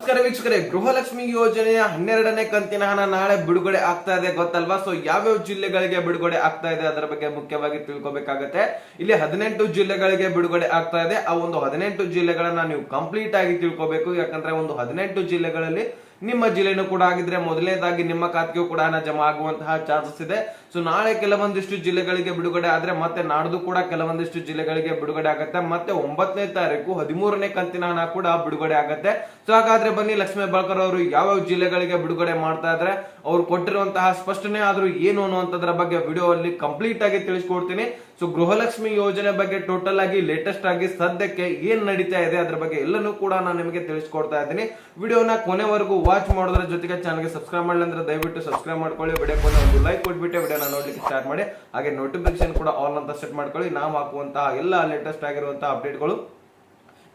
ನಮಸ್ಕಾರ ವೀಕ್ಷಕರೇ, ಗೃಹಲಕ್ಷ್ಮಿ ಯೋಜನೆಯ ಹನ್ನೆರಡನೇ ಕಂತಿನ ಹಣ ನಾಳೆ ಬಿಡುಗಡೆ ಆಗ್ತಾ ಇದೆ ಗೊತ್ತಲ್ವಾ? ಸೊ ಯಾವ್ಯಾವ ಜಿಲ್ಲೆಗಳಿಗೆ ಬಿಡುಗಡೆ ಆಗ್ತಾ ಇದೆ ಅದರ ಬಗ್ಗೆ ಮುಖ್ಯವಾಗಿ ತಿಳ್ಕೊಬೇಕಾಗತ್ತೆ. ಇಲ್ಲಿ ಹದಿನೆಂಟು ಜಿಲ್ಲೆಗಳಿಗೆ ಬಿಡುಗಡೆ ಆಗ್ತಾ ಇದೆ. ಆ ಒಂದು ಹದಿನೆಂಟು ಜಿಲ್ಲೆಗಳನ್ನ ನೀವು ಕಂಪ್ಲೀಟ್ ಆಗಿ ತಿಳ್ಕೊಬೇಕು. ಯಾಕಂದ್ರೆ ಒಂದು ಹದಿನೆಂಟು ಜಿಲ್ಲೆಗಳಲ್ಲಿ ನಿಮ್ಮ ಜಿಲ್ಲೆನೂ ಕೂಡ ಆಗಿದ್ರೆ ಮೊದಲನೇದಾಗಿ ನಿಮ್ಮ ಖಾತೆಗೂ ಕೂಡ ಹಣ ಜಮಾ ಆಗುವಂತಹ ಚಾನ್ಸಸ್ ಇದೆ. ಸೊ ನಾಳೆ ಕೆಲವೊಂದಿಷ್ಟು ಜಿಲ್ಲೆಗಳಿಗೆ ಬಿಡುಗಡೆ ಆದ್ರೆ ಮತ್ತೆ ನಾಡ್ದು ಕೂಡ ಕೆಲವೊಂದಿಷ್ಟು ಜಿಲ್ಲೆಗಳಿಗೆ ಬಿಡುಗಡೆ ಆಗುತ್ತೆ. ಮತ್ತೆ ಒಂಬತ್ತನೇ ತಾರೀಕು ಹದಿಮೂರನೇ ಕಂತಿನ ಹಣ ಕೂಡ ಬಿಡುಗಡೆ ಆಗುತ್ತೆ. ಸೊ ಹಾಗಾದ್ರೆ ಬನ್ನಿ, ಲಕ್ಷ್ಮೀ ಹೆಬ್ಬಾಳ್ಕರ್ ಅವರು ಯಾವ ಜಿಲ್ಲೆಗಳಿಗೆ ಬಿಡುಗಡೆ ಮಾಡ್ತಾ ಇದ್ರೆ, ಅವ್ರು ಕೊಟ್ಟಿರುವಂತಹ ಸ್ಪಷ್ಟನೆ ಆದ್ರೂ ಏನು ಅನ್ನುವಂಥದ್ರ ಬಗ್ಗೆ ವಿಡಿಯೋ ಅಲ್ಲಿ ಕಂಪ್ಲೀಟ್ ಆಗಿ ತಿಳಿಸ್ಕೊಡ್ತೀನಿ. ಸೊ ಗೃಹಲಕ್ಷ್ಮಿ ಯೋಜನೆ ಬಗ್ಗೆ ಟೋಟಲ್ ಆಗಿ ಲೇಟೆಸ್ಟ್ ಆಗಿ ಸದ್ಯಕ್ಕೆ ಏನ್ ನಡೀತಾ ಇದೆ ಅದ್ರ ಬಗ್ಗೆ ಎಲ್ಲನೂ ಕೂಡ ನಾನು ನಿಮಗೆ ತಿಳಿಸ್ಕೊಡ್ತಾ ಇದ್ದೀನಿ. ವಿಡಿಯೋನ ಕೊನೆವರೆಗೂ ವಾಚ್ ಮಾಡೋದ್ರ ಜೊತೆಗೆ ಚಾನಲ್ಗೆ ಸಬ್ಸ್ಕ್ರೈಬ್ ಮಾಡಲಿ ಅಂದ್ರೆ ದಯವಿಟ್ಟು ಸಬ್ಸ್ಕ್ರೈಬ್ ಮಾಡ್ಕೊಳ್ಳಿ. ವಿಡಿಯೋ ಕೊನೆ ಒಂದು ಲೈಕ್ ಕೊಟ್ಬಿಟ್ಟು ವಿಡಿಯೋನ ನೋಡ್ಲಿಕ್ಕೆ ಸ್ಟಾರ್ಟ್ ಮಾಡಿ. ಹಾಗೆ ನೋಟಿಫಿಕೇಶನ್ ಕೂಡ ಆಲ್ ಅಂತ ಸೆಟ್ ಮಾಡ್ಕೊಳ್ಳಿ. ನಾವು ಹಾಕುವಂತಹ ಎಲ್ಲ ಲೇಟೆಸ್ಟ್ ಆಗಿರುವಂತಹ ಅಪ್ಡೇಟ್ಗಳು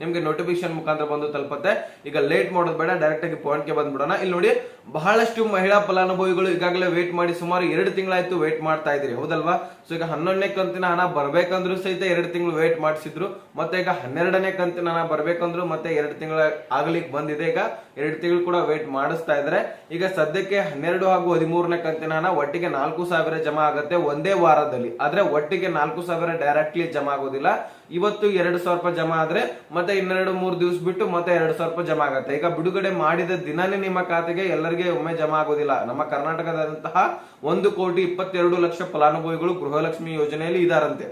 ನಿಮ್ಗೆ ನೋಟಿಫಿಕೇಶನ್ ಮುಖಾಂತರ ಬಂದು ತಲುಪತ್ತೆ. ಈಗ ಲೇಟ್ ಮಾಡೋದು ಬೇಡ ಡೈರೆಕ್ಟ್ ಆಗಿ ಪಾಯಿಂಟ್ಗೆ ಬಂದ್ಬಿಡೋಣ. ಇಲ್ಲಿ ನೋಡಿ, ಬಹಳಷ್ಟು ಮಹಿಳಾ ಫಲಾನುಭವಿಗಳು ಈಗಾಗಲೇ ವೇಟ್ ಮಾಡಿ ಸುಮಾರು ಎರಡು ತಿಂಗಳಾಯ್ತು ವೇಟ್ ಮಾಡ್ತಾ ಇದ್ರಿ ಹೌದಲ್ವಾ? ಸೊ ಈಗ ಹನ್ನೊಂದನೇ ಕಂತಿನ ಹಣ ಬರಬೇಕಂದ್ರೂ ಸಹಿತ ಎರಡು ತಿಂಗಳು ವೇಟ್ ಮಾಡಿಸಿದ್ರು. ಮತ್ತೆ ಈಗ ಹನ್ನೆರಡನೇ ಕಂತಿನ ಹಣ ಬರ್ಬೇಕಂದ್ರು ಮತ್ತೆ ಎರಡು ತಿಂಗಳ ಆಗ್ಲಿಕ್ಕೆ ಬಂದಿದೆ. ಈಗ ಎರಡು ತಿಂಗಳು ಕೂಡ ವೇಟ್ ಮಾಡಿಸ್ತಾ ಇದ್ರೆ ಈಗ ಸದ್ಯಕ್ಕೆ ಹನ್ನೆರಡು ಹಾಗೂ ಹದಿಮೂರನೇ ಕಂತಿನ ಹಣ ಒಟ್ಟಿಗೆ ನಾಲ್ಕು ಸಾವಿರ ಜಮಾ ಆಗುತ್ತೆ ಒಂದೇ ವಾರದಲ್ಲಿ. ಆದ್ರೆ ಒಟ್ಟಿಗೆ ನಾಲ್ಕು ಸಾವಿರ ಡೈರೆಕ್ಟ್ಲಿ ಜಮಾ ಆಗೋದಿಲ್ಲ. ಇವತ್ತು ಎರಡು ಸಾವಿರ ರೂಪಾಯಿ ಜಮಾ ಆದ್ರೆ ಮತ್ತೆ ಇನ್ನೆರಡು ಮೂರು ದಿವಸ ಬಿಟ್ಟು ಮತ್ತೆ ಎರಡು ಸಾವಿರ ರೂಪಾಯಿ ಜಮಾ ಆಗುತ್ತೆ. ಈಗ ಬಿಡುಗಡೆ ಮಾಡಿದ ದಿನನೇ ನಿಮ್ಮ ಖಾತೆಗೆ ಎಲ್ಲರಿಗೆ ಒಮ್ಮೆ ಜಮಾ ಆಗೋದಿಲ್ಲ. ನಮ್ಮ ಕರ್ನಾಟಕದಂತಹ ಒಂದು ಕೋಟಿ ಇಪ್ಪತ್ತೆರಡು ಲಕ್ಷ ಫಲಾನುಭವಿಗಳು ಗೃಹಲಕ್ಷ್ಮಿ ಯೋಜನೆಯಲ್ಲಿ ಇದಾರಂತೆ.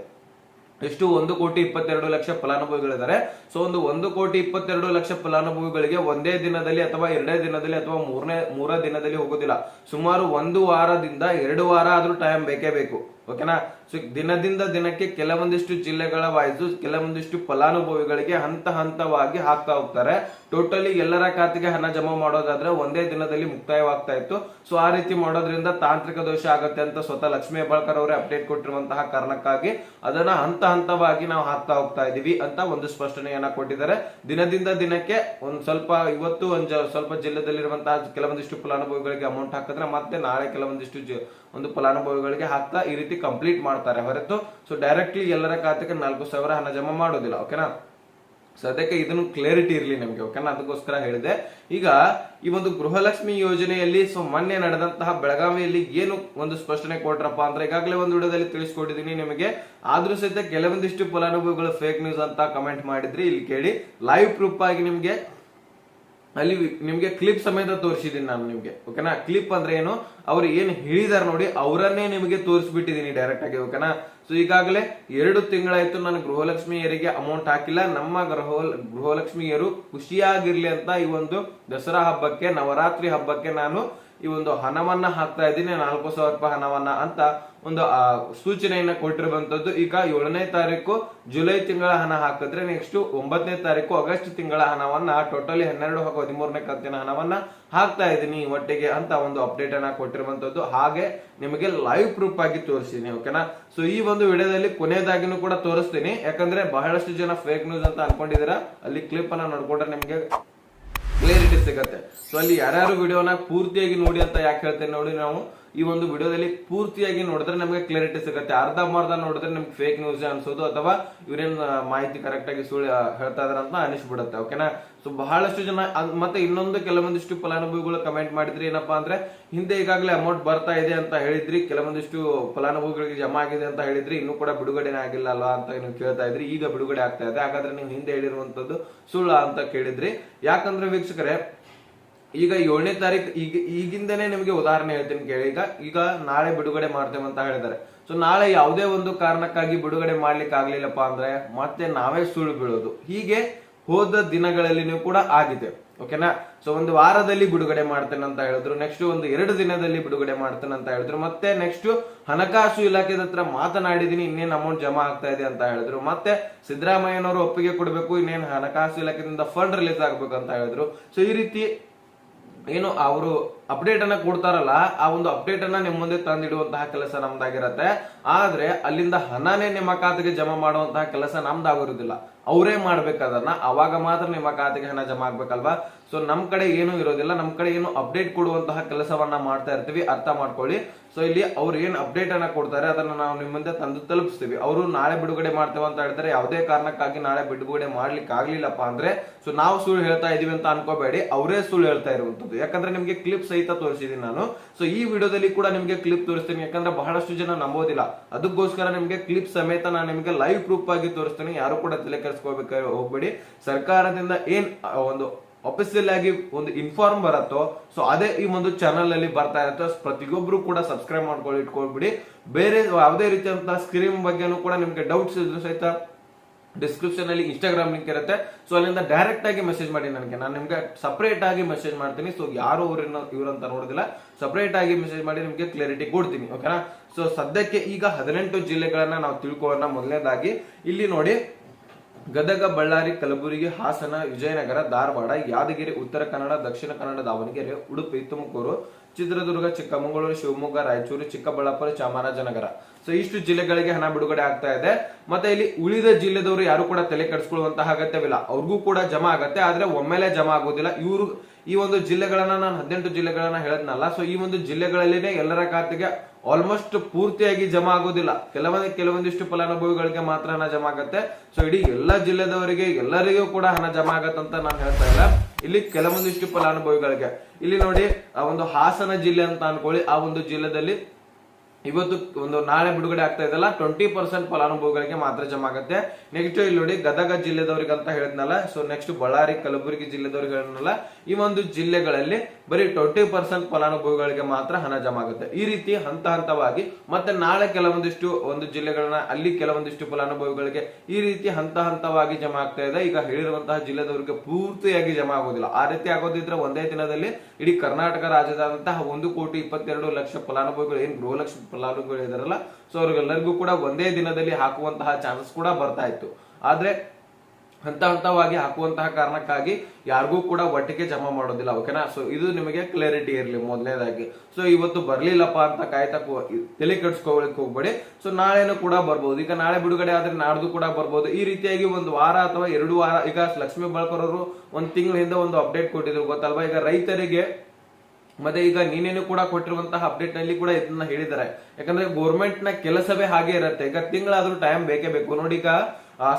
ಎಷ್ಟು? ಒಂದು ಕೋಟಿ ಇಪ್ಪತ್ತೆರಡು ಲಕ್ಷ ಫಲಾನುಭವಿಗಳಿದ್ದಾರೆ. ಸೊ ಒಂದು ಒಂದು ಕೋಟಿ ಇಪ್ಪತ್ತೆರಡು ಲಕ್ಷ ಫಲಾನುಭವಿಗಳಿಗೆ ಒಂದೇ ದಿನದಲ್ಲಿ ಅಥವಾ ಎರಡೇ ದಿನದಲ್ಲಿ ಅಥವಾ ಮೂರನೇ, ಮೂರ ದಿನದಲ್ಲಿ ಹೋಗೋದಿಲ್ಲ. ಸುಮಾರು ಒಂದು ವಾರದಿಂದ ಎರಡು ವಾರ ಆದ್ರೂ ಟೈಮ್ ಬೇಕೇ ಬೇಕು. ಓಕೆನಾ ಸೊ ದಿನದಿಂದ ದಿನಕ್ಕೆ ಕೆಲವೊಂದಿಷ್ಟು ಜಿಲ್ಲೆಗಳ ವಾಯ್ಸು ಕೆಲವೊಂದಿಷ್ಟು ಫಲಾನುಭವಿಗಳಿಗೆ ಹಂತ ಹಂತವಾಗಿ ಹಾಕ್ತಾ ಹೋಗ್ತಾರೆ. ಟೋಟಲಿ ಎಲ್ಲರ ಖಾತೆಗೆ ಹಣ ಜಮಾ ಮಾಡೋದಾದ್ರೆ ಒಂದೇ ದಿನದಲ್ಲಿ ಮುಕ್ತಾಯವಾಗ್ತಾ ಇತ್ತು. ಸೊ ಆ ರೀತಿ ಮಾಡೋದ್ರಿಂದ ತಾಂತ್ರಿಕ ದೋಷ ಆಗುತ್ತೆ ಅಂತ ಸ್ವತಃ ಲಕ್ಷ್ಮೀ ಹೆಬ್ಬಾಳ್ಕರ್ ಅವರೇ ಅಪ್ಡೇಟ್ ಕೊಟ್ಟಿರುವಂತಹ ಕಾರಣಕ್ಕಾಗಿ ಅದನ್ನ ಹಂತ ಹಂತವಾಗಿ ನಾವು ಹಾಕ್ತಾ ಹೋಗ್ತಾ ಇದೀವಿ ಅಂತ ಒಂದು ಸ್ಪಷ್ಟನೆಯನ್ನ ಕೊಟ್ಟಿದ್ದಾರೆ. ದಿನದಿಂದ ದಿನಕ್ಕೆ ಒಂದ್ ಸ್ವಲ್ಪ ಇವತ್ತು ಒಂದ್ ಸ್ವಲ್ಪ ಜಿಲ್ಲೆದಲ್ಲಿರುವಂತಹ ಕೆಲವೊಂದಿಷ್ಟು ಫಲಾನುಭವಿಗಳಿಗೆ ಅಮೌಂಟ್ ಹಾಕಿದ್ರೆ ಮತ್ತೆ ನಾಳೆ ಕೆಲವೊಂದಿಷ್ಟು ಒಂದು ಫಲಾನುಭವಿಗಳಿಗೆ ಹಾಕ್ತಾ ಈ ರೀತಿ ಕಂಪ್ಲೀಟ್ ಮಾಡ್ತಾರೆ ಹೊರತು ಸೊ ಡೈರೆಕ್ಟ್ಲಿ ಎಲ್ಲರ ಖಾತೆಗೆ ನಾಲ್ಕು ಸಾವಿರ ಹಣ ಜಮಾ ಮಾಡೋದಿಲ್ಲ ಓಕೆನಾ ಸದ್ಯಕ್ಕೆ ಇದನ್ನು ಕ್ಲಾರಿಟಿ ಇರಲಿ ನಮಗೆ ಓಕೆನಾ ಅದಕ್ಕೋಸ್ಕರ ಹೇಳಿದೆ. ಈಗ ಈ ಒಂದು ಗೃಹಲಕ್ಷ್ಮಿ ಯೋಜನೆಯಲ್ಲಿ ಸೊ ಮೊನ್ನೆ ನಡೆದಂತಹ ಬೆಳಗಾವಿಯಲ್ಲಿ ಏನು ಒಂದು ಸ್ಪಷ್ಟನೆ ಕೊಟ್ರಪ್ಪ ಅಂದ್ರೆ, ಈಗಾಗಲೇ ಒಂದು ವಿಡಿಯೋದಲ್ಲಿ ತಿಳಿಸ್ಕೊಟ್ಟಿದ್ದೀನಿ ನಿಮಗೆ. ಆದ್ರೂ ಸಹಿತ ಕೆಲವೊಂದಿಷ್ಟು ಫಲಾನುಭವಿಗಳು ಫೇಕ್ ನ್ಯೂಸ್ ಅಂತ ಕಮೆಂಟ್ ಮಾಡಿದ್ರಿ, ಇಲ್ಲಿ ಕೇಳಿ. ಲೈವ್ ಪ್ರೂಫ್ ಆಗಿ ನಿಮ್ಗೆ ಅಲ್ಲಿ ನಿಮ್ಗೆ ಕ್ಲಿಪ್ ಸಮೇತ ತೋರಿಸಿದೀನಿ ನಾನು ನಿಮ್ಗೆ ಓಕೆನಾ ಕ್ಲಿಪ್ ಅಂದ್ರೆ ಏನು? ಅವ್ರು ಏನ್ ಹೇಳಿದಾರೆ ನೋಡಿ ಅವರನ್ನೇ ನಿಮಗೆ ತೋರಿಸ್ಬಿಟ್ಟಿದೀನಿ ಡೈರೆಕ್ಟ್ ಆಗಿ ಓಕೆನಾ ಸೊ ಈಗಾಗಲೇ ಎರಡು ತಿಂಗಳಾಯ್ತು ನಾನು ಗೃಹಲಕ್ಷ್ಮಿಯರಿಗೆ ಅಮೌಂಟ್ ಹಾಕಿಲ್ಲ. ನಮ್ಮ ಗೃಹ ಗೃಹಲಕ್ಷ್ಮಿಯರು ಖುಷಿಯಾಗಿರ್ಲಿ ಅಂತ ಈ ಒಂದು ದಸರಾ ಹಬ್ಬಕ್ಕೆ, ನವರಾತ್ರಿ ಹಬ್ಬಕ್ಕೆ ನಾನು ಈ ಒಂದು ಹಣವನ್ನ ಹಾಕ್ತಾ ಇದ್ದೀನಿ, ನಾಲ್ಕು ಸಾವಿರ ರೂಪಾಯಿ ಹಣವನ್ನ ಅಂತ ಒಂದು ಸೂಚನೆಯನ್ನ ಕೊಟ್ಟಿರುವಂತದ್ದು. ಈಗ ಏಳನೇ ತಾರೀಕು ಜುಲೈ ತಿಂಗಳ ಹಣ ಹಾಕಿದ್ರೆ ನೆಕ್ಸ್ಟ್ ಒಂಬತ್ತನೇ ತಾರೀಕು ಆಗಸ್ಟ್ ತಿಂಗಳ ಹಣವನ್ನ ಟೋಟಲಿ ಹನ್ನೆರಡು ಹಾಗೂ ಹದಿಮೂರನೇ ಕಂತಿನ ಹಣವನ್ನ ಹಾಕ್ತಾ ಇದ್ದೀನಿ ಒಟ್ಟಿಗೆ ಅಂತ ಒಂದು ಅಪ್ಡೇಟ್ ಅನ್ನ ಕೊಟ್ಟಿರುವಂತದ್ದು. ಹಾಗೆ ನಿಮಗೆ ಲೈವ್ ಪ್ರೂಫ್ ಆಗಿ ತೋರಿಸ್ತೀನಿ ಓಕೆನಾ ಸೊ ಈ ಒಂದು ವಿಡಿಯೋದಲ್ಲಿ ಕೊನೆಯದಾಗಿನೂ ಕೂಡ ತೋರಿಸ್ತೀನಿ. ಯಾಕಂದ್ರೆ ಬಹಳಷ್ಟು ಜನ ಫೇಕ್ ನ್ಯೂಸ್ ಅಂತ ಅನ್ಕೊಂಡಿದ್ದೀರಾ. ಅಲ್ಲಿ ಕ್ಲಿಪ್ ಅನ್ನ ನೋಡ್ಕೊಂಡ್ರೆ ನಿಮಗೆ ಕ್ಲಿಯರಿಟಿ ಸಿಗತ್ತೆ. ಸೊ ಅಲ್ಲಿ ಯಾರ್ಯಾರು ವಿಡಿಯೋನ ಪೂರ್ತಿಯಾಗಿ ನೋಡಿ ಅಂತ ಯಾಕೆ ಹೇಳ್ತೇನೆ ನೋಡಿ ನಾವು. ಈ ಒಂದು ವಿಡಿಯೋದಲ್ಲಿ ಪೂರ್ತಿಯಾಗಿ ನೋಡಿದ್ರೆ ನಮಗೆ ಕ್ಲಾರಿಟಿ ಸಿಗುತ್ತೆ. ಅರ್ಧ ಮಾರ್ಧ ನೋಡಿದ್ರೆ ನಿಮ್ಗೆ ಫೇಕ್ ನ್ಯೂಸ್ ಅನ್ಸೋದು ಅಥವಾ ಇವ್ರೇನ್ ಮಾಹಿತಿ ಕರೆಕ್ಟ್ ಆಗಿ ಸುಳ್ಳು ಹೇಳ್ತಾ ಇದಾರೆ ಅಂತ ಅನಿಸ್ಬಿಡುತ್ತೆ ಓಕೆನಾ ಸೊ ಬಹಳಷ್ಟು ಜನ ಮತ್ತೆ ಇನ್ನೊಂದು ಕೆಲವೊಂದಿಷ್ಟು ಫಲಾನುಭವಿಗಳು ಕಮೆಂಟ್ ಮಾಡಿದ್ರಿ, ಏನಪ್ಪಾ ಅಂದ್ರೆ, ಹಿಂದೆ ಈಗಾಗಲೇ ಅಮೌಂಟ್ ಬರ್ತಾ ಇದೆ ಅಂತ ಹೇಳಿದ್ರಿ, ಕೆಲವೊಂದಿಷ್ಟು ಫಲಾನುಭವಿಗಳಿಗೆ ಜಮಾ ಆಗಿದೆ ಅಂತ ಹೇಳಿದ್ರಿ, ಇನ್ನೂ ಕೂಡ ಬಿಡುಗಡೆನೇ ಆಗಿಲ್ಲ ಅಲ್ವಾ ಅಂತ ನೀವು ಕೇಳ್ತಾ ಇದ್ರಿ, ಈಗ ಬಿಡುಗಡೆ ಆಗ್ತಾ ಇದೆ. ಹಾಗಾದ್ರೆ ನೀವು ಹಿಂದೆ ಹೇಳಿರುವಂತದ್ದು ಸುಳ್ಳ ಅಂತ ಕೇಳಿದ್ರಿ. ಯಾಕಂದ್ರೆ ವೀಕ್ಷಕರೇ ಈಗ ಏಳನೇ ತಾರೀಕು ಈಗ ಈಗಿಂದನೇ ನಿಮಗೆ ಉದಾಹರಣೆ ಹೇಳ್ತೀನಿ ಕೇಳಿ. ಈಗ ಈಗ ನಾಳೆ ಬಿಡುಗಡೆ ಮಾಡ್ತೇವೆ ಅಂತ ಹೇಳಿದ್ದಾರೆ. ಸೊ ನಾಳೆ ಯಾವುದೇ ಒಂದು ಕಾರಣಕ್ಕಾಗಿ ಬಿಡುಗಡೆ ಮಾಡ್ಲಿಕ್ಕೆ ಆಗ್ಲಿಲ್ಲಪ್ಪ ಅಂದ್ರೆ ಮತ್ತೆ ನಾವೇ ಸುಳ್ಳು ಬೀಳೋದು. ಹೀಗೆ ಹೋದ ದಿನಗಳಲ್ಲಿನೂ ಕೂಡ ಆಗಿದೆ. ಓಕೆನಾ ಸೊ ಒಂದು ವಾರದಲ್ಲಿ ಬಿಡುಗಡೆ ಮಾಡ್ತೇನೆ ಅಂತ ಹೇಳಿದ್ರು ನೆಕ್ಸ್ಟ್ ಒಂದು ಎರಡು ದಿನದಲ್ಲಿ ಬಿಡುಗಡೆ ಮಾಡ್ತೇನೆ ಅಂತ ಹೇಳಿದ್ರು, ಮತ್ತೆ ನೆಕ್ಸ್ಟ್ ಹಣಕಾಸು ಇಲಾಖೆದ ಹತ್ರ ಮಾತನಾಡಿದೀನಿ, ಇನ್ನೇನು ಅಮೌಂಟ್ ಜಮಾ ಆಗ್ತಾ ಇದೆ ಅಂತ ಹೇಳಿದ್ರು, ಮತ್ತೆ ಸಿದ್ದರಾಮಯ್ಯನವರು ಒಪ್ಪಿಗೆ ಕೊಡಬೇಕು, ಇನ್ನೇನು ಹಣಕಾಸು ಇಲಾಖೆಯಿಂದ ಫಂಡ್ ರಿಲೀಸ್ ಆಗ್ಬೇಕು ಅಂತ ಹೇಳಿದ್ರು. ಸೊ ಈ ರೀತಿ ಏನು ಅವರು ಅಪ್ಡೇಟ್ ಅನ್ನ ಕೊಡ್ತಾರಲ್ಲ, ಆ ಒಂದು ಅಪ್ಡೇಟ್ ಅನ್ನ ನಿಮ್ಮ ಮುಂದೆ ತಂದಿಡುವಂತಹ ಕೆಲಸ ನಮ್ದಾಗಿರತ್ತೆ. ಆದ್ರೆ ಅಲ್ಲಿಂದ ಹಣನೇ ನಿಮ್ಮ ಖಾತೆಗೆ ಜಮಾ ಮಾಡುವಂತಹ ಕೆಲಸ ನಮ್ದಾಗಿರುದಿಲ್ಲ ಅವರೇ ಮಾಡ್ಬೇಕದನ್ನ ಅವಾಗ ಮಾತ್ರ ನಿಮ್ಮ ಖಾತೆಗೆ ಹಣ ಜಮಾ ಆಗ್ಬೇಕಲ್ವಾ? ಸೊ ನಮ್ ಕಡೆ ಏನು ಇರೋದಿಲ್ಲ. ನಮ್ ಕಡೆ ಏನು ಅಪ್ಡೇಟ್ ಕೊಡುವಂತಹ ಕೆಲಸವನ್ನ ಮಾಡ್ತಾ ಇರ್ತೀವಿ, ಅರ್ಥ ಮಾಡ್ಕೊಳ್ಳಿ. ಸೊ ಇಲ್ಲಿ ಅವ್ರು ಏನ್ ಅಪ್ಡೇಟ್ ಅನ್ನ ಕೊಡ್ತಾರೆ, ಅದನ್ನ ನಾವು ನಿಮ್ಮ ಮುಂದೆ ತಂದು ತಲುಪಿಸ್ತೀವಿ. ಅವರು ನಾಳೆ ಬಿಡುಗಡೆ ಮಾಡ್ತೇವೆ ಅಂತ ಹೇಳ್ತಾರೆ. ಯಾವುದೇ ಕಾರಣಕ್ಕಾಗಿ ನಾಳೆ ಬಿಡುಗಡೆ ಮಾಡ್ಲಿಕ್ಕೆ ಆಗ್ಲಿಲ್ಲಪ್ಪ ಅಂದ್ರೆ ಸೊ ನಾವು ಸುಳ್ಳು ಹೇಳ್ತಾ ಇದೀವಿ ಅಂತ ಅನ್ಕೋಬೇಡಿ. ಅವರೇ ಸುಳ್ಳು ಹೇಳ್ತಾ ಇರುವಂತದ್ದು ಯಾಕಂದ್ರೆ ನಿಮ್ಗೆ ಕ್ಲಿಪ್ ಸಹಿತ ತೋರಿಸಿದೀನಿ ನಾನು. ಸೊ ಈ ವಿಡಿಯೋದಲ್ಲಿ ಕೂಡ ನಿಮಗೆ ಕ್ಲಿಪ್ ತೋರಿಸ್ತೀನಿ. ಯಾಕಂದ್ರೆ ಬಹಳಷ್ಟು ಜನ ನಂಬೋದಿಲ್ಲ. ಅದಕ್ಕೋಸ್ಕರ ನಿಮಗೆ ಕ್ಲಿಪ್ ಸಮೇತ ನಾನು ನಿಮಗೆ ಲೈವ್ ಪ್ರೂಫ್ ಆಗಿ ತೋರಿಸ್ತೀನಿ. ಯಾರು ಕೂಡ ತಲೆ ಕೆಡಿಸ್ಕೋಬೇಕು ಹೋಗ್ಬೇಡಿ. ಸರ್ಕಾರದಿಂದ ಏನ್ ಒಂದು ಅಫಿಸಿಯಲ್ ಆಗಿ ಒಂದು ಇನ್ಫಾರ್ಮ್ ಬರುತ್ತೋ ಸೊ ಅದೇ ಈ ಒಂದು ಚಾನಲ್ ಅಲ್ಲಿ ಬರ್ತಾ ಇರುತ್ತೆ. ಪ್ರತಿಯೊಬ್ಬರು ಕೂಡ ಸಬ್ಸ್ಕ್ರೈಬ್ ಮಾಡ್ಕೊಂಡು ಇಟ್ಕೊಳ್ಬಿಡಿ. ಬೇರೆ ಯಾವುದೇ ರೀತಿಯಂತ ಸ್ಕ್ರೀಮ್ ಬಗ್ಗೆನೂ ಕೂಡ ನಿಮ್ಗೆ ಡೌಟ್ಸ್ ಇದ್ರು ಸಹಿತ ಡಿಸ್ಕ್ರಿಪ್ಷನ್ ಅಲ್ಲಿ ಇನ್ಸ್ಟಾಗ್ರಾಮ್ ಲಿಂಕ್ ಇರುತ್ತೆ. ಸೊ ಅಲ್ಲಿಂದ ಡೈರೆಕ್ಟ್ ಆಗಿ ಮೆಸೇಜ್ ಮಾಡಿ ನನಗೆ. ನಾನು ನಿಮ್ಗೆ ಸಪರೇಟ್ ಆಗಿ ಮೆಸೇಜ್ ಮಾಡ್ತೀನಿ. ಸೊ ಯಾರು ಅವ್ರನ್ನ ಅಂತ ನೋಡೋದಿಲ್ಲ. ಸಪರೇಟ್ ಆಗಿ ಮೆಸೇಜ್ ಮಾಡಿ ನಿಮಗೆ ಕ್ಲಾರಿಟಿ ಕೊಡ್ತೀನಿ ಓಕೆನಾ ಸೊ ಸದ್ಯಕ್ಕೆ ಈಗ ಹದಿನೆಂಟು ಜಿಲ್ಲೆಗಳನ್ನ ನಾವು ತಿಳ್ಕೊಳ್ಳೋಣ ಮೊದಲನೇದಾಗಿ. ಇಲ್ಲಿ ನೋಡಿ, ಗದಗ, ಬಳ್ಳಾರಿ, ಕಲಬುರಗಿ, ಹಾಸನ, ವಿಜಯನಗರ, ಧಾರವಾಡ, ಯಾದಗಿರಿ, ಉತ್ತರ ಕನ್ನಡ, ದಕ್ಷಿಣ ಕನ್ನಡ ದಾವಣಗೆರೆ, ಉಡುಪಿ, ತುಮಕೂರು ಚಿತ್ರದುರ್ಗ, ಚಿಕ್ಕಮಗಳೂರು, ಶಿವಮೊಗ್ಗ, ರಾಯಚೂರು, ಚಿಕ್ಕಬಳ್ಳಾಪುರ, ಚಾಮರಾಜನಗರ. ಸೊ ಇಷ್ಟು ಜಿಲ್ಲೆಗಳಿಗೆ ಹಣ ಬಿಡುಗಡೆ ಆಗ್ತಾ ಇದೆ. ಮತ್ತೆ ಇಲ್ಲಿ ಉಳಿದ ಜಿಲ್ಲೆದವರು ಯಾರು ಕೂಡ ತಲೆ ಕೆಡಿಸ್ಕೊಳ್ಳುವಂತಹ ಅಗತ್ಯವಿಲ್ಲ. ಅವ್ರಿಗೂ ಕೂಡ ಜಮಾ ಆಗತ್ತೆ, ಆದ್ರೆ ಒಮ್ಮೆಲೆ ಜಮಾ ಆಗೋದಿಲ್ಲ. ಇವರು ಈ ಒಂದು ಜಿಲ್ಲೆಗಳನ್ನ ನಾನು ಹದಿನೆಂಟು ಜಿಲ್ಲೆಗಳನ್ನ ಹೇಳದ್ನಲ್ಲ ಸೊ ಈ ಒಂದು ಜಿಲ್ಲೆಗಳಲ್ಲಿನೇ ಎಲ್ಲರ ಖಾತೆಗೆ ಆಲ್ಮೋಸ್ಟ್ ಪೂರ್ತಿಯಾಗಿ ಜಮಾ ಆಗೋದಿಲ್ಲ. ಕೆಲವೊಂದು, ಕೆಲವೊಂದಿಷ್ಟು ಫಲಾನುಭವಿಗಳಿಗೆ ಮಾತ್ರ ಹಣ ಜಮಾ ಆಗತ್ತೆ. ಸೊ ಇಡೀ ಎಲ್ಲ ಜಿಲ್ಲೆದವರಿಗೆ, ಎಲ್ಲರಿಗೂ ಕೂಡ ಹಣ ಜಮಾ ಆಗತ್ತಂತ ನಾನು ಹೇಳ್ತಾ ಇಲ್ಲ. ಇಲ್ಲಿ ಕೆಲವೊಂದಿಷ್ಟು ಫಲಾನುಭವಿಗಳಿಗೆ. ಇಲ್ಲಿ ನೋಡಿ, ಆ ಒಂದು ಹಾಸನ ಜಿಲ್ಲೆ ಅಂತ ಅನ್ಕೊಳ್ಳಿ. ಆ ಒಂದು ಜಿಲ್ಲೆದಲ್ಲಿ ಇವತ್ತು ಒಂದು ನಾಳೆ ಬಿಡುಗಡೆ ಆಗ್ತಾ ಇದೆಲ್ಲ ಟ್ವೆಂಟಿ ಪರ್ಸೆಂಟ್ ಫಲಾನುಭವಿಗಳಿಗೆ ಮಾತ್ರ ಜಮಾ ಆಗುತ್ತೆ. ನೆಕ್ಸ್ಟ್ ಇಲ್ಲಿ ನೋಡಿ, ಗದಗ ಜಿಲ್ಲೆದವ್ರಿಗೆ ಅಂತ ಹೇಳಿದ್ನಲ್ಲ. ಸೊ ನೆಕ್ಸ್ಟ್ ಬಳ್ಳಾರಿ, ಕಲಬುರಗಿ ಜಿಲ್ಲೆದವ್ರಿಗೆ ಹೇಳಿದ್ನಲ್ಲ ಈ ಒಂದು ಜಿಲ್ಲೆಗಳಲ್ಲಿ ಬರೀ ಟ್ವೆಂಟಿ ಪರ್ಸೆಂಟ್ ಫಲಾನುಭವಿಗಳಿಗೆ ಮಾತ್ರ ಹಣ ಜಮಾ ಆಗುತ್ತೆ ಈ ರೀತಿ ಹಂತ ಹಂತವಾಗಿ ಮತ್ತೆ ನಾಳೆ ಕೆಲವೊಂದಿಷ್ಟು ಒಂದು ಜಿಲ್ಲೆಗಳನ್ನ ಅಲ್ಲಿ ಕೆಲವೊಂದಿಷ್ಟು ಫಲಾನುಭವಿಗಳಿಗೆ ಈ ರೀತಿ ಹಂತ ಹಂತವಾಗಿ ಜಮಾ ಆಗ್ತಾ ಇದೆ. ಈಗ ಹೇಳಿರುವಂತಹ ಜಿಲ್ಲೆದವರಿಗೆ ಪೂರ್ತಿಯಾಗಿ ಜಮಾ ಆಗೋದಿಲ್ಲ. ಆ ರೀತಿ ಆಗೋದಿದ್ರೆ ಒಂದೇ ದಿನದಲ್ಲಿ ಇಡೀ ಕರ್ನಾಟಕ ರಾಜ್ಯದಾದಂತಹ ಒಂದು ಕೋಟಿ ಇಪ್ಪತ್ತೆರಡು ಲಕ್ಷ ಫಲಾನುಭವಿಗಳು, ಏನು ಗೃಹ ಲಕ್ಷ ಫಲಾನುಭವಿಗಳು ಇದಾರಲ್ಲ, ಸೊ ಅವ್ರಿಗೆಲ್ಲರಿಗೂ ಕೂಡ ಒಂದೇ ದಿನದಲ್ಲಿ ಹಾಕುವಂತಹ ಚಾನ್ಸಸ್ ಕೂಡ ಬರ್ತಾ ಇತ್ತು. ಆದ್ರೆ ಹಂತ ಹಂತವಾಗಿ ಹಾಕುವಂತಹ ಕಾರಣಕ್ಕಾಗಿ ಯಾರಿಗೂ ಕೂಡ ಒಟ್ಟಿಗೆ ಜಮಾ ಮಾಡೋದಿಲ್ಲ ಓಕೆನಾ ಸೊ ಇದು ನಿಮಗೆ ಕ್ಲಾರಿಟಿ ಇರಲಿ ಮೊದಲನೇದಾಗಿ. ಸೊ ಇವತ್ತು ಬರ್ಲಿಲ್ಲಪ್ಪ ಅಂತ ಕಾಯ್ತಾ ತಲೆ ಕೆಡ್ಸ್ಕೊಳಕ್ ಹೋಗ್ಬೇಡಿ. ಸೊ ನಾಳೆನೂ ಕೂಡ ಬರ್ಬೋದು. ಈಗ ನಾಳೆ ಬಿಡುಗಡೆ ಆದ್ರೆ ನಾಡ್ದು ಕೂಡ ಬರ್ಬೋದು. ಈ ರೀತಿಯಾಗಿ ಒಂದು ವಾರ ಅಥವಾ ಎರಡು ವಾರ, ಈಗ ಲಕ್ಷ್ಮೀ ಬಳ್ಕರ್ ಅವರು ಒಂದು ತಿಂಗಳ ಹಿಂದೆ ಒಂದು ಅಪ್ಡೇಟ್ ಕೊಟ್ಟಿದ್ರು, ಗೊತ್ತಲ್ವಾ? ಈಗ ರೈತರಿಗೆ, ಮತ್ತೆ ಈಗ ನೀನೇನು ಕೂಡ ಕೊಟ್ಟಿರುವಂತಹ ಅಪ್ಡೇಟ್ನಲ್ಲಿ ಕೂಡ ಇದನ್ನ ಹೇಳಿದ್ದಾರೆ. ಯಾಕಂದ್ರೆ ಗೋರ್ಮೆಂಟ್ನ ಕೆಲಸವೇ ಹಾಗೆ ಇರುತ್ತೆ. ಈಗ ತಿಂಗಳಾದ್ರೂ ಟೈಮ್ ಬೇಕೇ ಬೇಕು. ನೋಡಿ ಈಗ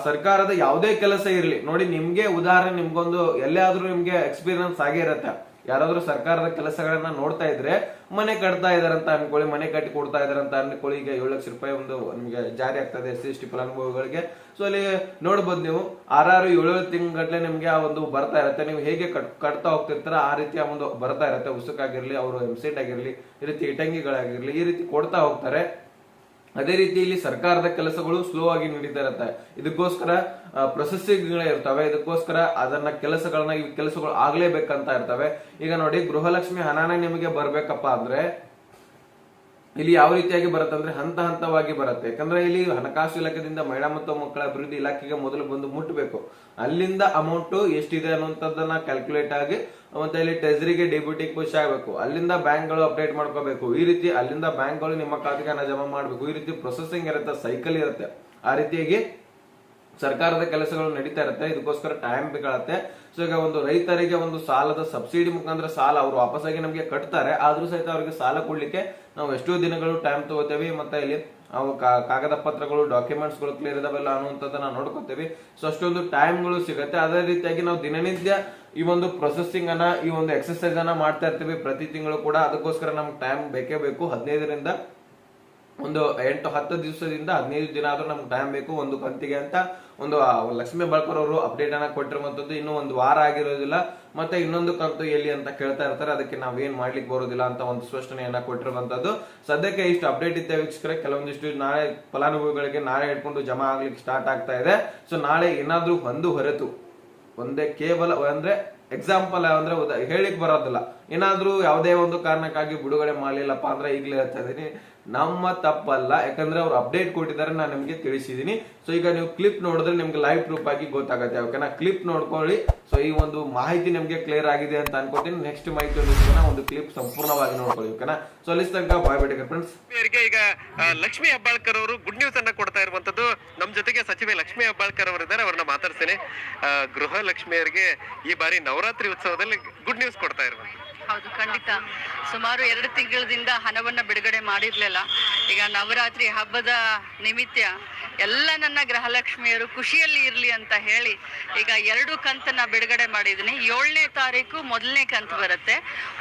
ಸರ್ಕಾರದ ಯಾವುದೇ ಕೆಲಸ ಇರಲಿ. ನೋಡಿ, ನಿಮ್ಗೆ ಉದಾಹರಣೆ ನಿಮ್ಗೊಂದು ಎಲ್ಲೇ ಆದ್ರೂ ನಿಮ್ಗೆ ಎಕ್ಸ್ಪೀರಿಯನ್ಸ್ ಆಗೇ ಇರತ್ತೆ. ಯಾರಾದ್ರೂ ಸರ್ಕಾರದ ಕೆಲಸಗಳನ್ನ ನೋಡ್ತಾ ಇದ್ರೆ, ಮನೆ ಕಟ್ತಾ ಇದಾರಂತ ಅನ್ಕೊಳ್ಳಿ, ಮನೆ ಕಟ್ಟಿ ಕೊಡ್ತಾ ಇದಾರಂತ ಅನ್ಕೊಳ್ಳಿ. ಈಗ ಏಳು ಲಕ್ಷ ರೂಪಾಯಿ ಒಂದು ನಿಮಗೆ ಜಾರಿ ಆಗ್ತದೆ ಎಸ್ ಸಿ ಎಸ್ ಟಿ ಫಲಾನುಭವಿಗಳಿಗೆ. ಸೊ ಅಲ್ಲಿ ನೋಡ್ಬೋದು ನೀವು, ಆರಾರು ಏಳು ತಿಂಗಳಗಟ್ಲೆ ನಿಮ್ಗೆ ಆ ಒಂದು ಬರ್ತಾ ಇರುತ್ತೆ. ನೀವು ಹೇಗೆ ಕಟ್, ಕಟ್ತಾ ಹೋಗ್ತಿರ್ತಾರ, ಆ ರೀತಿ ಆ ಒಂದು ಬರ್ತಾ ಇರುತ್ತೆ. ಉಸುಕಾಗಿರ್ಲಿ, ಅವರು ಎಂಸೆಟ್ ಆಗಿರ್ಲಿ, ಈ ರೀತಿ ಇಟಂಗಿಗಳಾಗಿರ್ಲಿ, ಈ ರೀತಿ ಕೊಡ್ತಾ ಹೋಗ್ತಾರೆ. ಅದೇ ರೀತಿ ಇಲ್ಲಿ ಸರ್ಕಾರದ ಕೆಲಸಗಳು ಸ್ಲೋ ಆಗಿ ನಡೀತಾ ಇರುತ್ತೆ. ಇದಕ್ಕೋಸ್ಕರ ಪ್ರೊಸೆಸಿಂಗ್ ಇರ್ತವೆ. ಇದಕ್ಕೋಸ್ಕರ ಅದನ್ನ ಕೆಲಸಗಳನ್ನ ಕೆಲಸಗಳು ಆಗ್ಲೇಬೇಕಂತ ಇರ್ತವೆ. ಈಗ ನೋಡಿ ಗೃಹಲಕ್ಷ್ಮಿ ಹಣನ ನಿಮಗೆ ಬರ್ಬೇಕಪ್ಪ ಅಂದ್ರೆ ಇಲ್ಲಿ ಯಾವ ರೀತಿಯಾಗಿ ಬರುತ್ತೆ ಅಂದ್ರೆ ಹಂತ ಹಂತವಾಗಿ ಬರುತ್ತೆ. ಯಾಕಂದ್ರೆ ಇಲ್ಲಿ ಹಣಕಾಸು ಇಲಾಖೆಯಿಂದ ಮಹಿಳಾ ಮತ್ತು ಮಕ್ಕಳ ಅಭಿವೃದ್ಧಿ ಇಲಾಖೆಗೆ ಮೊದಲು ಬಂದು ಮುಟ್ಟಬೇಕು ಅಲ್ಲಿಂದ ಅಮೌಂಟ್ ಎಷ್ಟಿದೆ ಅನ್ನುವಂಥದ್ದನ್ನ ಕ್ಯಾಲ್ಕುಲೇಟ್ ಆಗಿ ಮತ್ತೆ ಇಲ್ಲಿ ಟ್ರೆಜರಿಗೆ ಡೆಬ್ಯೂಟಿ ಪುಷ್ ಆಗಬೇಕು. ಅಲ್ಲಿಂದ ಬ್ಯಾಂಕ್ಗಳು ಅಪ್ಡೇಟ್ ಮಾಡ್ಕೋಬೇಕು. ಈ ರೀತಿ ಅಲ್ಲಿಂದ ಬ್ಯಾಂಕ್ಗಳು ನಿಮ್ಮ ಖಾತೆಗೆ ಹಣ ಜಮಾ ಮಾಡಬೇಕು. ಈ ರೀತಿ ಪ್ರೊಸೆಸಿಂಗ್ ಇರುತ್ತೆ ಸೈಕಲ್ ಇರುತ್ತೆ. ಆ ರೀತಿಯಾಗಿ ಸರ್ಕಾರದ ಕೆಲಸಗಳು ನಡೀತಾ ಇರುತ್ತೆ, ಇದಕ್ಕೋಸ್ಕರ ಟೈಮ್ ಬೇಕಾಗುತ್ತೆ. ಸೊ ಈಗ ಒಂದು ರೈತರಿಗೆ ಒಂದು ಸಾಲದ ಸಬ್ಸಿಡಿ ಮುಖಾಂತರ ಸಾಲ ಅವರು ವಾಪಸ್ಸಾಗಿ ನಮಗೆ ಕಟ್ತಾರೆ, ಆದ್ರೂ ಸಹಿತ ಅವರಿಗೆ ಸಾಲ ಕೊಡ್ಲಿಕ್ಕೆ ನಾವು ಎಷ್ಟೋ ದಿನಗಳು ಟೈಮ್ ತಗೋತೇವೆ. ಮತ್ತೆ ಇಲ್ಲಿ ಅವು ಕಾಗದ ಪತ್ರಗಳು ಡಾಕ್ಯುಮೆಂಟ್ಸ್ಗಳು ಕ್ಲಿಯರ್ ಇದಾವೆಲ್ಲ ಅನ್ನುವಂಥದ್ದನ್ನ ನೋಡ್ಕೋತೇವೆ. ಸೊ ಅಷ್ಟೊಂದು ಟೈಮ್ಗಳು ಸಿಗುತ್ತೆ. ಅದೇ ರೀತಿಯಾಗಿ ನಾವು ದಿನನಿತ್ಯ ಈ ಒಂದು ಪ್ರೊಸೆಸಿಂಗ್ ಅನ್ನ, ಈ ಒಂದು ಎಕ್ಸಸೈಸ್ ಅನ್ನ ಮಾಡ್ತಾ ಇರ್ತೀವಿ. ಪ್ರತಿ ತಿಂಗಳು ಕೂಡ ಅದಕ್ಕೋಸ್ಕರ ನಮ್ಗೆ ಟೈಮ್ ಬೇಕೇ ಬೇಕು. ಹದಿನೈದರಿಂದ ಒಂದು ಎಂಟು ಹತ್ತು ದಿವಸದಿಂದ ಹದಿನೈದು ದಿನ ಆದ್ರೂ ನಮ್ಗೆ ಟೈಮ್ ಬೇಕು, ಒಂದು ಕಂತಿಗೆ ಅಂತ ಒಂದು ಲಕ್ಷ್ಮೀ ಬಳ್ಕರ್ ಅವರು ಅಪ್ಡೇಟ್ ಅನ್ನ ಕೊಟ್ಟಿರುವಂತದ್ದು ಇನ್ನೂ ಒಂದು ವಾರ ಆಗಿರೋದಿಲ್ಲ. ಮತ್ತೆ ಇನ್ನೊಂದು ಕಂತು ಎಲ್ಲಿ ಅಂತ ಕೇಳ್ತಾ ಇರ್ತಾರೆ, ಅದಕ್ಕೆ ನಾವೇನ್ ಮಾಡ್ಲಿಕ್ಕೆ ಬರೋದಿಲ್ಲ ಅಂತ ಒಂದು ಸ್ಪಷ್ಟನೆಯನ್ನ ಕೊಟ್ಟಿರುವಂತದ್ದು. ಸದ್ಯಕ್ಕೆ ಇಷ್ಟು ಅಪ್ಡೇಟ್ ಇದ್ದ ವೀಕ್ಷಕರೇ, ಕೆಲವೊಂದಿಷ್ಟು ನಾಳೆ ಫಲಾನುಭವಿಗಳಿಗೆ ನಾಳೆ ಇಟ್ಕೊಂಡು ಜಮಾ ಆಗ್ಲಿಕ್ಕೆ ಸ್ಟಾರ್ಟ್ ಆಗ್ತಾ ಇದೆ. ಸೊ ನಾಳೆ ಏನಾದ್ರೂ ಒಂದು ಹೊರತು, ಒಂದೇ ಕೇವಲ, ಅಂದ್ರೆ ಎಕ್ಸಾಂಪಲ್ ಅಂದ್ರೆ ಹೇಳಿಕ್ ಬರೋದಿಲ್ಲ. ಏನಾದ್ರೂ ಯಾವುದೇ ಒಂದು ಕಾರಣಕ್ಕಾಗಿ ಬಿಡುಗಡೆ ಮಾಡಲಿಲ್ಲಪ್ಪ ಅಂದ್ರೆ ಈಗಲೇ ಹೇಳ್ತಾ ಇದೀನಿ ನಮ್ಮ ತಪ್ಪಲ್ಲ. ಯಾಕಂದ್ರೆ ಅವ್ರು ಅಪ್ಡೇಟ್ ಕೊಟ್ಟಿದ್ದಾರೆ, ನಾನು ನಿಮ್ಗೆ ತಿಳಿಸಿದೀನಿ. ಸೊ ಈಗ ನೀವು ಕ್ಲಿಪ್ ನೋಡಿದ್ರೆ ನಿಮ್ಗೆ ಲೈವ್ ಪ್ರೂಫ್ ಆಗಿ ಗೊತ್ತಾಗುತ್ತೆ ಓಕೆನಾ ಕ್ಲಿಪ್ ನೋಡ್ಕೊಳ್ಳಿ. ಸೊ ಈ ಒಂದು ಮಾಹಿತಿ ನಿಮ್ಗೆ ಕ್ಲಿಯರ್ ಆಗಿದೆ ಅಂತ ಅನ್ಕೋತೀನಿ. ನೆಕ್ಸ್ಟ್ ಮಾಹಿತಿ ಒಂದು ಕ್ಲಿಪ್ ಸಂಪೂರ್ಣವಾಗಿ ನೋಡ್ಕೊಳ್ಳಿ ಓಕೆನಾ ಸೊ ಅಲ್ಲಿ ತನಕ ಬಾಯ್ ಫ್ರೆಂಡ್ಸ್ ಈಗ ಲಕ್ಷ್ಮಿ ಹೆಬ್ಬಾಳ್ಕರ್ ಅವರು ಗುಡ್ ನ್ಯೂಸ್ ಅನ್ನ ಕೊಡ್ತಾ ಇರುವಂತದ್ದು ನಮ್ ಜೊತೆಗೆ ಸಚಿವೆ ಲಕ್ಷ್ಮಿ ಹೆಬ್ಬಾಳ್ಕರ್ ಅವರಿದ್ದಾರೆ, ಅವ್ರನ್ನ ಮಾತಾಡ್ತೇನೆ. ಗೃಹ ಲಕ್ಷ್ಮಿಯರಿಗೆ ಈ ಬಾರಿ ನವರಾತ್ರಿ ಉತ್ಸವದಲ್ಲಿ ಗುಡ್ ನ್ಯೂಸ್ ಕೊಡ್ತಾ ಇರುವಂತದ್ದು ಹೌದು, ಖಂಡಿತ. ಸುಮಾರು ಎರಡು ತಿಂಗಳದಿಂದ ಹಣವನ್ನ ಬಿಡುಗಡೆ ಮಾಡಿರ್ಲಿಲ್ಲ. ಈಗ ನವರಾತ್ರಿ ಹಬ್ಬದ ನಿಮಿತ್ತ ಎಲ್ಲ ನನ್ನ ಗೃಹಲಕ್ಷ್ಮಿಯರು ಖುಷಿಯಲ್ಲಿ ಇರ್ಲಿ ಅಂತ ಹೇಳಿ ಈಗ ಎರಡು ಕಂತನ್ನ ಬಿಡುಗಡೆ ಮಾಡಿದ್ದೀನಿ. ಏಳನೇ ತಾರೀಕು ಮೊದಲನೇ ಕಂತು ಬರುತ್ತೆ.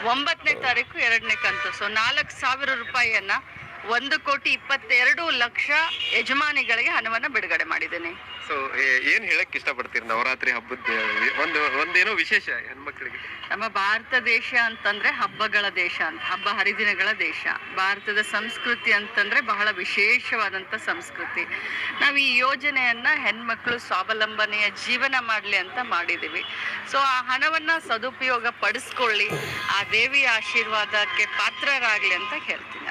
ಒಂಬತ್ತನೇ ತಾರೀಕು ಎರಡನೇ ಕಂತು. ಸೊ ನಾಲ್ಕು ಸಾವಿರ ರೂಪಾಯಿಯನ್ನ ಒಂದು ಕೋಟಿ ಇಪ್ಪತ್ತೆರಡು ಲಕ್ಷ ಯಜಮಾನಿಗಳಿಗೆ ಹಣವನ್ನ ಬಿಡುಗಡೆ ಮಾಡಿದ್ದೀನಿ. ಸೊ ಏನ್ ಹೇಳಕ್ ಇಷ್ಟಪಡ್ತೀರಿ ನವರಾತ್ರಿ ಹಬ್ಬದ ಒಂದು ಒಂದೇನೋ ವಿಶೇಷ ಹೆಣ್ಮಕ್ಳಿಗೆ? ನಮ್ಮ ಭಾರತ ದೇಶ ಅಂತಂದ್ರೆ ಹಬ್ಬಗಳ ದೇಶ ಅಂತ ಹಬ್ಬ ಹರಿದಿನಗಳ ದೇಶ. ಭಾರತದ ಸಂಸ್ಕೃತಿ ಅಂತಂದ್ರೆ ಬಹಳ ವಿಶೇಷವಾದಂತ ಸಂಸ್ಕೃತಿ. ನಾವು ಈ ಯೋಜನೆಯನ್ನ ಹೆಣ್ಮಕ್ಳು ಸ್ವಾವಲಂಬನೆಯ ಜೀವನ ಮಾಡ್ಲಿ ಅಂತ ಮಾಡಿದೀವಿ. ಸೊ ಆ ಹಣವನ್ನ ಸದುಪಯೋಗ ಪಡಿಸ್ಕೊಳ್ಳಿ ಆ ದೇವಿಯ ಆಶೀರ್ವಾದಕ್ಕೆ ಪಾತ್ರರಾಗ್ಲಿ ಅಂತ ಹೇಳ್ತೀನಿ.